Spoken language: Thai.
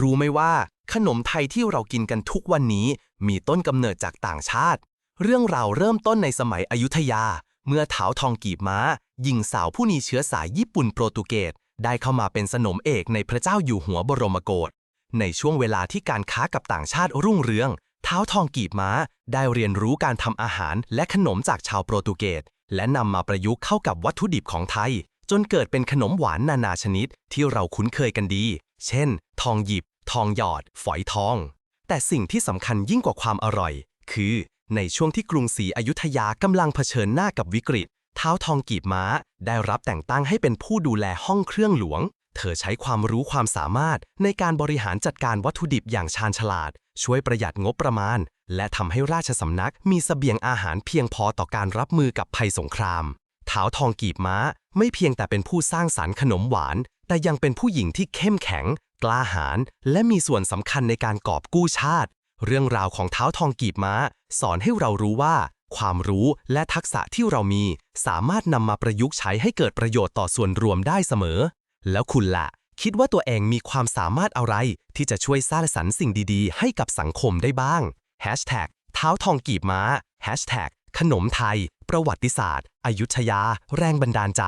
รู้ไหมว่าขนมไทยที่เรากินกันทุกวันนี้ มีต้นกำเนิดจากต่างชาติ เรื่องราวเริ่มต้นในสมัยอยุธยา เมื่อเท้าทองกีบม้า หญิงสาวผู้มีเชื้อสายญี่ปุ่นโปรตุเกสได้เข้ามาเป็นสนมเอกในพระเจ้าอยู่หัวบรมโกศในช่วงเวลาที่การค้ากับต่างชาติรุ่งเรืองเท้าทองกีบม้า ได้เรียนรู้การทำอาหารและขนมจากชาวโปรตุเกสและนำมาประยุกต์เข้ากับวัตถุดิบของไทย จนเกิดเป็นขนมหวานนานาชนิดที่เราคุ้นเคยกันดี เช่น ทองหยิบ ทองหยอด ฝอยทอง แต่สิ่งที่สำคัญยิ่งกว่าความอร่อย คือ ในช่วงที่กรุงศรีอยุธยากำลังเผชิญหน้ากับวิกฤต เท้าทองกีบม้า ได้รับแต่งตั้งให้เป็นผู้ดูแลห้องเครื่องหลวง เธอใช้ความรู้ความสามารถในการบริหารจัดการวัตถุดิบอย่างชาญฉลาด ช่วยประหยัดงบประมาณ และทำให้ราชสำนักมีเสบียงอาหารเพียงพอต่อการรับมือกับภัยสงคราม เท้าวทองกีบม้า ไม่เพียงแต่เป็นผู้สร้างสรรค์ขนมหวาน แต่ยังเป็นผู้หญิงที่เข้มแข็ง กล้าหาญและมีส่วนสำคัญในการกอบกู้ชาติ เรื่องราวของเท้าทองกีบม้า สอนให้เรารู้ว่า ความรู้และทักษะที่เรามี สามารถนำมาประยุกต์ใช้ให้เกิดประโยชน์ต่อส่วนรวมได้เสมอ แล้วคุณล่ะ คิดว่าตัวเองมีความสามารถอะไร ที่จะช่วยสร้างสรรค์สิ่งดีๆ ให้กับสังคมได้บ้าง Hashtag เท้าทองกีบม้า Hashtag ขนมไทย ประวัติศาสตร์อยุธยา แรงบันดาลใจ